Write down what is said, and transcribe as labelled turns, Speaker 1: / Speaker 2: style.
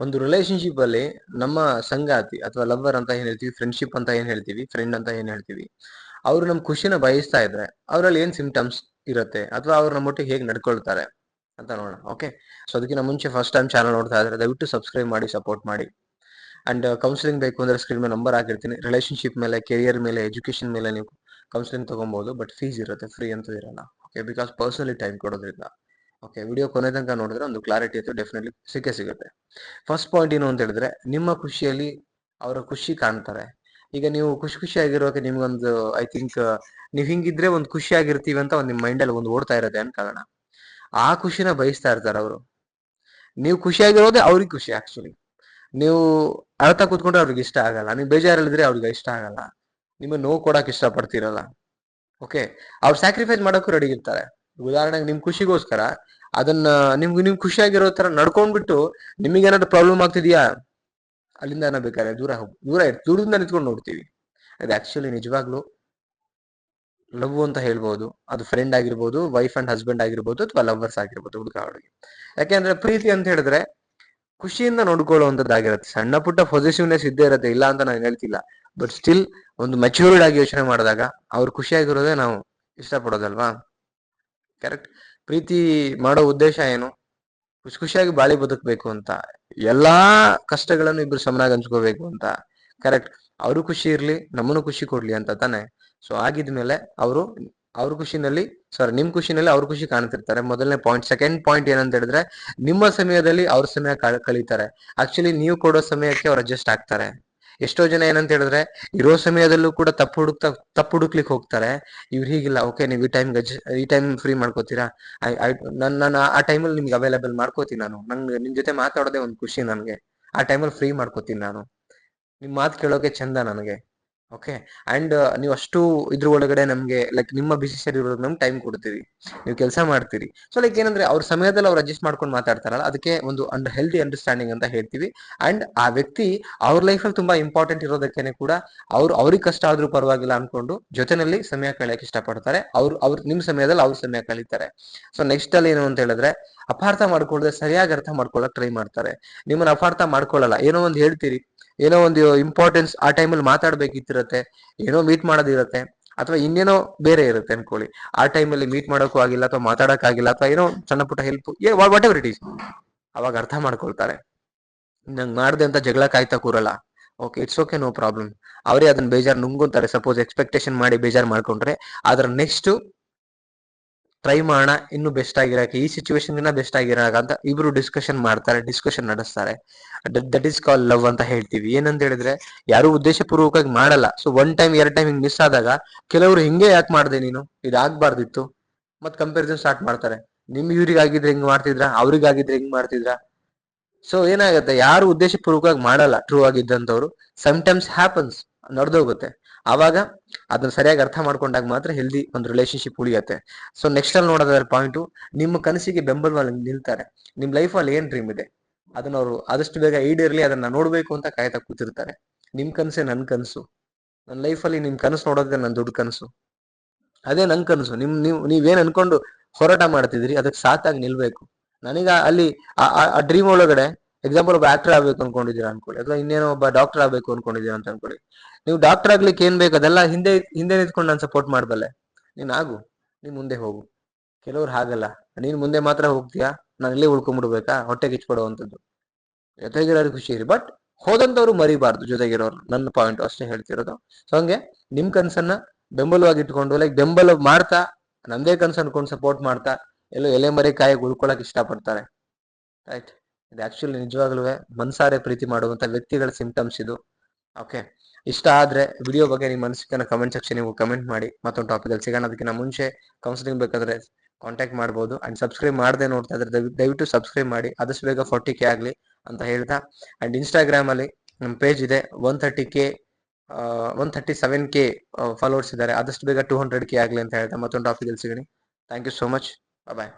Speaker 1: ಒಂದು ರಿಲೇಶನ್ಶಿಪ್ ಅಲ್ಲಿ ನಮ್ಮ ಸಂಗಾತಿ ಅಥವಾ ಲವರ್ ಅಂತ ಏನ್ ಹೇಳ್ತೀವಿ ಫ್ರೆಂಡ್ಶಿಪ್ ಅಂತ ಏನ್ ಹೇಳ್ತೀವಿ ಫ್ರೆಂಡ್ ಅಂತ ಏನ್ ಹೇಳ್ತೀವಿ, ಅವರು ನಮ್ ಖುಷಿನ ಬಯಸ್ತಾ ಇದ್ರೆ ಅವರಲ್ಲಿ ಏನ್ ಸಿಂಪ್ಟಮ್ಸ್ ಇರುತ್ತೆ ಅಥವಾ ಅವ್ರು ನಮ್ಮೊಟ್ಟಿಗೆ ಹೇಗೆ ನಡ್ಕೊಳ್ತಾರೆ ಅಂತ ನೋಡೋಣ ಓಕೆ ಸೊ ಅದಕ್ಕಿಂತ ಮುಂಚೆ ಫಸ್ಟ್ ಟೈಮ್ ಚಾನಲ್ ನೋಡ್ತಾ ಇದ್ರೆ ದಯವಿಟ್ಟು ಸಬ್ಸ್ಕ್ರೈಬ್ ಮಾಡಿ ಸಪೋರ್ಟ್ ಮಾಡಿ. ಅಂಡ್ ಕೌನ್ಸಿಲಿಂಗ್ ಬೇಕು ಅಂದ್ರೆ ಸ್ಕ್ರೀನ್ ಮೇಲೆ ನಂಬರ್ ಹಾಕಿರ್ತೀನಿ. ರಿಲೇಶನ್ಶಿಪ್ ಮೇಲೆ ಕೆರಿಯರ್ ಮೇಲೆ ಎಜುಕೇಶನ್ ಮೇಲೆ ನೀವು ಕೌನ್ಸಿಲಿಂಗ್ ತಗೊಬಹುದು ಬಟ್ ಫೀಸ್ ಇರುತ್ತೆ ಫ್ರೀ ಅಂತ ಇರಲ್ಲ ಓಕೆ ಬಿಕಾಸ್ ಪರ್ಸನಲಿ ಟೈಮ್ ಕೊಡೋದ್ರಿಂದ. ಓಕೆ ವಿಡಿಯೋ ಕೊನೆ ತನಕ ನೋಡಿದ್ರೆ ಒಂದು ಕ್ಲಾರಿಟಿ ಅಥವಾ ಡೆಫಿನೆಟ್ಲಿ ಸಿಕ್ಕೇ ಸಿಗುತ್ತೆ. ಫಸ್ಟ್ ಪಾಯಿಂಟ್ ಏನು ಅಂತ ಹೇಳಿದ್ರೆ, ನಿಮ್ಮ ಖುಷಿಯಲ್ಲಿ ಅವರ ಖುಷಿ ಕಾಣ್ತಾರೆ. ಈಗ ನೀವು ಖುಷಿ ಖುಷಿಯಾಗಿರೋಕೆ ನಿಮ್ಗೊಂದು ಐ ಥಿಂಕ್ ನೀವ್ ಹಿಂಗಿದ್ರೆ ಒಂದು ಖುಷಿಯಾಗಿರ್ತೀವಿ ಅಂತ ಒಂದು ನಿಮ್ಮ ಮೈಂಡಲ್ಲಿ ಒಂದು ಓಡ್ತಾ ಇರುತ್ತೆ ಅನ್ಕೊಳ್ಳೋಣ ಆ ಖುಷಿನ ಬಯಸ್ತಾ ಇರ್ತಾರೆ ಅವರು. ನೀವು ಖುಷಿಯಾಗಿರೋದೇ ಅವ್ರಿಗೆ ಖುಷಿ ಆಕ್ಚುಲಿ ನೀವು ಅಳ್ತಾ ಕೂತ್ಕೊಂಡ್ರೆ ಅವ್ರಿಗೆ ಇಷ್ಟ ಆಗಲ್ಲ. ನೀವು ಬೇಜಾರಲ್ಲಿದ್ರೆ ಅವ್ರಿಗೆ ಇಷ್ಟ ಆಗಲ್ಲ. ನಿಮ್ಮ ನೋವು ಕೊಡಕ್ ಇಷ್ಟ ಪಡ್ತಿರಲ್ಲ ಓಕೆ ಅವ್ರು ಸ್ಯಾಕ್ರಿಫೈಸ್ ಮಾಡೋಕ್ಕೂ ರೆಡಿ ಇರ್ತಾರೆ. ಉದಾಹರಣೆಗೆ ನಿಮ್ ಖುಷಿಗೋಸ್ಕರ ಅದನ್ನ ನಿಮ್ಗೆ ನೀವು ಖುಷಿಯಾಗಿರೋ ತರ ನಡ್ಕೊಂಡ್ಬಿಟ್ಟು ನಿಮಗೇನಾದ್ರು ಪ್ರಾಬ್ಲಮ್ ಆಗ್ತಿದ್ಯಾ? ಅಲ್ಲಿಂದ ಏನೋ ಬೇಕಾದ್ರೆ ದೂರ ಹೋಗಿ, ದೂರ ದೂರದಿಂದ ನಿಂತ್ಕೊಂಡು ನೋಡ್ತೀವಿ. ಅದು ಆಕ್ಚುಲಿ ನಿಜವಾಗ್ಲೂ ಲವ್ ಅಂತ ಹೇಳ್ಬೋದು. ಅದು ಫ್ರೆಂಡ್ ಆಗಿರ್ಬೋದು ವೈಫ್ ಅಂಡ್ ಹಸ್ಬೆಂಡ್ ಆಗಿರ್ಬೋದು ಅಥವಾ ಲವರ್ಸ್ ಆಗಿರ್ಬೋದು ಹುಡುಗ ಹುಡುಗಿ ಯಾಕೆಂದ್ರೆ ಪ್ರೀತಿ ಅಂತ ಹೇಳಿದ್ರೆ ಖುಷಿಯಿಂದ ನೋಡ್ಕೊಳ್ಳುವಂತದ್ದಾಗಿರುತ್ತೆ ಸಣ್ಣ ಪುಟ್ಟ ಪೊಸಿಟಿವ್ನೆಸ್ ಇದ್ದೇ ಇರುತ್ತೆ. ಇಲ್ಲ ಅಂತ ನಾನು ಹೇಳ್ತಿಲ್ಲ. ಬಟ್ ಸ್ಟಿಲ್ ಒಂದು ಮೆಚೂರ್ಡ್ ಆಗಿ ಯೋಚನೆ ಮಾಡಿದಾಗ ಅವ್ರು ಖುಷಿಯಾಗಿರೋದೇ ನಾವು ಇಷ್ಟಪಡೋದಲ್ವಾ? ಕರೆಕ್ಟ್ ಪ್ರೀತಿ ಮಾಡೋ ಉದ್ದೇಶ ಏನು? ಖುಷಿ ಖುಷಿಯಾಗಿ ಬಾಳಿ ಬದುಕಬೇಕು ಅಂತ. ಎಲ್ಲಾ ಕಷ್ಟಗಳನ್ನು ಇಬ್ರು ಸಮನಾಗಿ ಹಂಚ್ಕೋಬೇಕು ಅಂತ. ಕರೆಕ್ಟ್ ಅವರು ಖುಷಿ ಇರ್ಲಿ, ನಮ್ಮನ್ನು ಖುಷಿ ಕೊಡ್ಲಿ ಅಂತ ತಾನೆ? ಸೊ ಆಗಿದ್ಮೇಲೆ ಅವರು, ಅವ್ರ ಖುಷಿನಲ್ಲಿ ಸಾರಿ ನಿಮ್ ಖುಷಿನಲ್ಲಿ ಅವ್ರ ಖುಷಿ ಕಾಣ್ತಿರ್ತಾರೆ. ಮೊದಲನೇ ಪಾಯಿಂಟ್ ಸೆಕೆಂಡ್ ಪಾಯಿಂಟ್ ಏನಂತ ಹೇಳಿದ್ರೆ, ನಿಮ್ಮ ಸಮಯದಲ್ಲಿ ಅವ್ರ ಸಮಯ ಕಳ್- ಕಳೀತಾರೆ. ಆಕ್ಚುಲಿ ನೀವು ಕೊಡೋ ಸಮಯಕ್ಕೆ ಅವ್ರು ಅಡ್ಜಸ್ಟ್ ಆಗ್ತಾರೆ. ಎಷ್ಟೋ ಜನ ಏನಂತ ಹೇಳಿದ್ರೆ, ಇರೋ ಸಮಯದಲ್ಲೂ ಕೂಡ ತಪ್ಪು ಹುಡುಕ್ತಾ, ತಪ್ಪು ಹುಡುಕ್ಲಿಕ್ಕೆ ಹೋಗ್ತಾರೆ. ಇವ್ರು ಹೀಗಿಲ್ಲ, ಓಕೆ ನೀವು ಈ ಟೈಮ್ ಈ ಟೈಮ್ ಫ್ರೀ ಮಾಡ್ಕೋತೀರಾ? ನಾನು ನಾನು ಆ ಟೈಮಲ್ಲಿ ನಿಮ್ಗೆ ಅವೈಲೇಬಲ್ ಮಾಡ್ಕೋತೀನಿ ನಾನು. ನಂಗೆ, ನಿಮ್ ಜೊತೆ ಮಾತಾಡೋದೇ ಒಂದು ಖುಷಿ ನನಗೆ. ಆ ಟೈಮಲ್ಲಿ ಫ್ರೀ ಮಾಡ್ಕೋತೀನಿ ನಾನು. ನಿಮ್ ಮಾತು ಕೇಳೋಕೆ ಚಂದ ನನಗೆ. ಓಕೆ ಅಂಡ್ ನೀವು ಅಷ್ಟು ಇದ್ರ ಒಳಗಡೆ ನಮ್ಗೆ ಲೈಕ್ ನಿಮ್ಮ ಬಿಸಿ ಶೆಡ್ಯೂಲ್ ನಮ್ಗೆ ಟೈಮ್ ಕೊಡ್ತೀವಿ ನೀವು ಕೆಲಸ ಮಾಡ್ತೀರಿ. ಸೊ ಲೈಕ್ ಏನಂದ್ರೆ ಅವ್ರ ಸಮಯದಲ್ಲಿ ಅವ್ರು ಅಡ್ಜಸ್ಟ್ ಮಾಡ್ಕೊಂಡು ಮಾತಾಡ್ತಾರಲ್ಲ, ಅದಕ್ಕೆ ಒಂದು ಅಂಡ್ ಹೆಲ್ದಿ ಅಂಡರ್ಸ್ಟ್ಯಾಂಡಿಂಗ್ ಅಂತ ಹೇಳ್ತೀವಿ. ಅಂಡ್ ಆ ವ್ಯಕ್ತಿ ಅವ್ರ ಲೈಫಲ್ಲಿ ತುಂಬಾ ಇಂಪಾರ್ಟೆಂಟ್ ಇರೋದಕ್ಕೇನೆ ಕೂಡ ಅವ್ರು, ಅವ್ರಿಗೆ ಕಷ್ಟ ಆದ್ರೂ ಪರವಾಗಿಲ್ಲ ಅನ್ಕೊಂಡು ಜೊತೆನಲ್ಲಿ ಸಮಯ ಕಳೆಯಕ್ಕೆ ಇಷ್ಟಪಡ್ತಾರೆ. ಅವ್ರು, ಅವ್ರ, ನಿಮ್ ಸಮಯದಲ್ಲಿ ಅವ್ರ ಸಮಯ ಕಳೀತಾರೆ. ಸೊ ನೆಕ್ಸ್ಟ್ ಅಲ್ಲಿ ಏನು ಅಂತ ಹೇಳಿದ್ರೆ ಅಪಾರ್ಥ ಮಾಡ್ಕೊಳ್ಳದೆ ಸರಿಯಾಗಿ ಅರ್ಥ ಮಾಡ್ಕೊಳಕ್ ಟ್ರೈ ಮಾಡ್ತಾರೆ. ನಿಮ್ಮನ್ನ ಅಪಾರ್ಥ ಮಾಡ್ಕೊಳ್ಳಲ್ಲ ಏನೋ ಒಂದು ಹೇಳ್ತೀರಿ. ಏನೋ ಒಂದು ಇಂಪಾರ್ಟೆನ್ಸ್ ಆ ಟೈಮಲ್ಲಿ ಮಾತಾಡ್ಬೇಕಿತ್ತಿರತ್ತೆ. ಏನೋ ಮೀಟ್ ಮಾಡೋದಿರತ್ತೆ. ಅಥವಾ ಇನ್ನೇನೋ ಬೇರೆ ಇರುತ್ತೆ ಅನ್ಕೊಳ್ಳಿ. ಆ ಟೈಮಲ್ಲಿ ಮೀಟ್ ಮಾಡೋಕ್ಕೂ ಆಗಿಲ್ಲ ಅಥವಾ ಮಾತಾಡೋಕ್ಕಾಗಿಲ್ಲ ಅಥವಾ ಏನೋ ಸಣ್ಣ ಪುಟ್ಟ help whatever it is ಅವಾಗ ಅರ್ಥ ಮಾಡ್ಕೊಳ್ತಾರೆ. ನಂಗೆ ಮಾಡ್ದೆ ಅಂತ ಜಗಳ ಕಾಯ್ತಾ ಕೂರಲ್ಲ. Okay it's okay no problem ಅವರೇ ಅದನ್ನ ಬೇಜಾರು ನುಂಗುತ್ತಾರೆ ಸಪೋಸ್ ಎಕ್ಸ್ಪೆಕ್ಟೇಷನ್ ಮಾಡಿ ಬೇಜಾರು ಮಾಡ್ಕೊಂಡ್ರೆ. ಅದರ ನೆಕ್ಸ್ಟ್ ಟ್ರೈ ಮಾಡೋಣ, ಇನ್ನು ಬೆಸ್ಟ್ ಆಗಿರಕ್ಕೆ, ಈ ಸಿಚುವೇಶನ್ ಇನ್ನ ಬೆಸ್ಟ್ ಆಗಿರಾಕ ಅಂತ ಇಬ್ರು ಡಿಸ್ಕಷನ್ ಮಾಡ್ತಾರೆ ಡಿಸ್ಕಷನ್ ನಡೆಸ್ತಾರೆ. ದಟ್ ಈಸ್ ಕಾಲ್ ಲವ್ ಅಂತ ಹೇಳ್ತೀವಿ. ಏನಂತ ಹೇಳಿದ್ರೆ, ಯಾರು ಉದ್ದೇಶಪೂರ್ವಕವಾಗಿ ಮಾಡಲ್ಲ. ಸೊ ಒನ್ ಟೈಮ್ ಎರಡ್ ಟೈಮ್ ಹಿಂಗ್ ಮಿಸ್ ಆದಾಗ, ಕೆಲವರು ಹಿಂಗೆ ಯಾಕೆ ಮಾಡ್ದೆ ನೀನು? ಇದಾಗ್ಬಾರ್ದಿತ್ತು ಮತ್ ಕಂಪ್ಯಾರಿಸನ್ ಸ್ಟಾರ್ಟ್ ಮಾಡ್ತಾರೆ. ನಿಮ್ ಇವ್ರಿಗಾಗಿದ್ರೆ ಹಿಂಗ್ ಮಾಡ್ತಿದ್ರ? ಅವ್ರಿಗಾಗಿದ್ರೆ ಹಿಂಗ್ ಮಾಡ್ತಿದ್ರ? ಸೊ ಏನಾಗುತ್ತೆ? ಯಾರು ಉದ್ದೇಶಪೂರ್ವಕವಾಗಿ ಮಾಡಲ್ಲ. ಟ್ರೂ ಆಗಿದ್ದಂತವ್ರು ಟೈಮ್ಸ್ ಹ್ಯಾಪನ್ಸ್ ನಡೆದೋಗುತ್ತೆ. ಆವಾಗ ಅದನ್ನ ಸರಿಯಾಗಿ ಅರ್ಥ ಮಾಡ್ಕೊಂಡಾಗ ಮಾತ್ರ ಹೆಲ್ದಿ ಒಂದು ರಿಲೇಶನ್ಶಿಪ್ ಉಳಿಯತ್ತೆ. ಸೊ ನೆಕ್ಸ್ಟ್ ಅಲ್ಲಿ ನೋಡೋದಾದ್ರೆ ಪಾಯಿಂಟು ನಿಮ್ಮ ಕನಸಿಗೆ ಬೆಂಬಲವಾಗಿ ನಿಲ್ತಾರೆ. ನಿಮ್ ಲೈಫ್ ಅಲ್ಲಿ ಏನ್ ಡ್ರೀಮ್ ಇದೆ? ಅದನ್ನ ಅವರು ಆದಷ್ಟು ಬೇಗ ಈಡೇರ್ಲಿ ಅದನ್ನ ನೋಡ್ಬೇಕು ಅಂತ ಕಾಯ್ತಾ ಕೂತಿರ್ತಾರೆ. ನಿಮ್ ಕನಸೇ ನನ್ ಕನಸು. ನನ್ನ ಲೈಫಲ್ಲಿ ನಿಮ್ ಕನಸು ನೋಡೋದೇ ನನ್ನ ದೊಡ್ಡ ಕನಸು. ಅದೇ ನನ್ ಕನಸು. ನಿಮ್, ನೀವು, ನೀವೇನ್ ಅನ್ಕೊಂಡು ಹೋರಾಟ ಮಾಡ್ತಿದ್ರಿ ಅದಕ್ಕೆ ಸಾಕಾಗಿ ನಿಲ್ಬೇಕು. ನನಗ ಅಲ್ಲಿ ಆ ಡ್ರೀಮ್ ಒಳಗಡೆ ಎಕ್ಸಾಂಪಲ್ ಒಬ್ಬ ಆಕ್ಟರ್ ಆಗ್ಬೇಕು ಅನ್ಕೊಂಡಿದ್ದೀರಾ ಅನ್ಕೊಳ್ಳಿ, ಅಥವಾ ಇನ್ನೇನೋ ಒಬ್ಬ ಡಾಕ್ಟರ್ ಆಗ್ಬೇಕು ಅನ್ಕೊಂಡಿದ್ದೀರಾ ಅಂತ ಅನ್ಕೊಳ್ಳಿ. ನೀವು ಡಾಕ್ಟರ್ ಆಗ್ಲಿಕ್ಕೆ ಏನ್ ಬೇಕು, ಅದೆಲ್ಲ ಹಿಂದೆ ಹಿಂದೆ ನಿಂತ್ಕೊಂಡು ನಾನು ಸಪೋರ್ಟ್ ಮಾಡಬಲ್ಲೆ. ನೀನ್ ಆಗು, ನೀನ್ ಮುಂದೆ ಹೋಗು. ಕೆಲವ್ರು ಹಾಗಲ್ಲ. ನೀನ್ ಮುಂದೆ ಮಾತ್ರ ಹೋಗ್ತೀಯಾ? ನಾನು ಇಲ್ಲೇ ಉಳ್ಕೊಂಡ್ಬಿಡ್ಬೇಕಾ ಹೊಟ್ಟೆ ಕಿಚ್ಕೊಡುವಂಥದ್ದು ಜೊತೆಗಿರೋರು ಖುಷಿ ಇರಿ. ಬಟ್ ಹೋದಂತವ್ರು ಮರಿಬಾರ್ದು ಜೊತೆಗಿರೋರು ನನ್ನ ಪಾಯಿಂಟ್ ಅಷ್ಟೇ ಹೇಳ್ತಿರೋದು. ಸೊ ಹಂಗೆ, ನಿಮ್ ಕನ್ಸನ್ನ ಬೆಂಬಲವಾಗಿ ಇಟ್ಕೊಂಡು ಲೈಕ್ ಬೆಂಬಲ ಮಾಡ್ತಾ, ನಂದೇ ಕನ್ಸು ಅನ್ಕೊಂಡು ಸಪೋರ್ಟ್ ಮಾಡ್ತಾ, ಎಲ್ಲೋ ಎಲೆ ಮರೆ ಕಾಯಿಗೆ ಉಳ್ಕೊಳಕ್ ಇಷ್ಟಪಡ್ತಾರೆ. ರೈಟ್ ಇದು ಆಕ್ಚುಲಿ ನಿಜವಾಗ್ಲೂ ಮನ್ಸಾರೆ ಪ್ರೀತಿ ಮಾಡುವಂತ ವ್ಯಕ್ತಿಗಳ ಸಿಂಪ್ಟಮ್ಸ್ ಇದು. ಓಕೆ ಇಷ್ಟ ಆದ್ರೆ ವಿಡಿಯೋ ಬಗ್ಗೆ ನಿಮ್ಮ ಅನಿಸಿಕೆನ ಕಮೆಂಟ್ ಸೆಕ್ಷನ್ ನೀವು ಕಮೆಂಟ್ ಮಾಡಿ. ಮತ್ತೊಂದು ಟಾಪಿಕ್ ಅಲ್ಲಿ ಸಿಗೋಣ. ಅದಕ್ಕಿಂತ ಮುಂಚೆ ಕೌನ್ಸಿಲಿಂಗ್ ಬೇಕಾದ್ರೆ ಕಾಂಟ್ಯಾಕ್ಟ್ ಮಾಡ್ಬೋದು. ಅಂಡ್ ಸಬ್ಸ್ಕ್ರೈಬ್ ಮಾಡದೆ ನೋಡ್ತಾ ಇದ್ರೆ ದಯವಿಟ್ಟು ಸಬ್ಸ್ಕ್ರೈಬ್ ಮಾಡಿ. ಆದಷ್ಟು ಬೇಗ ಫಾರ್ಟಿ ಕೆ ಆಗ್ಲಿ ಅಂತ ಹೇಳ್ತಾ. ಅಂಡ್ ಇನ್ಸ್ಟಾಗ್ರಾಮ್ ಅಲ್ಲಿ ನಮ್ಮ ಪೇಜ್ ಇದೆ one thirty K one thirty seven K followers ಇದ್ದಾರೆ. ಆದಷ್ಟು ಬೇಗ ಟೂ ಹಂಡ್ರೆಡ್ ಕೆ ಆಗ್ಲಿ ಅಂತ ಹೇಳ್ತಾ. ಮತ್ತೊಂದು ಟಾಪಿಕ್ ಅಲ್ಲಿ ಸಿಗಣಿ. Thank you so much bye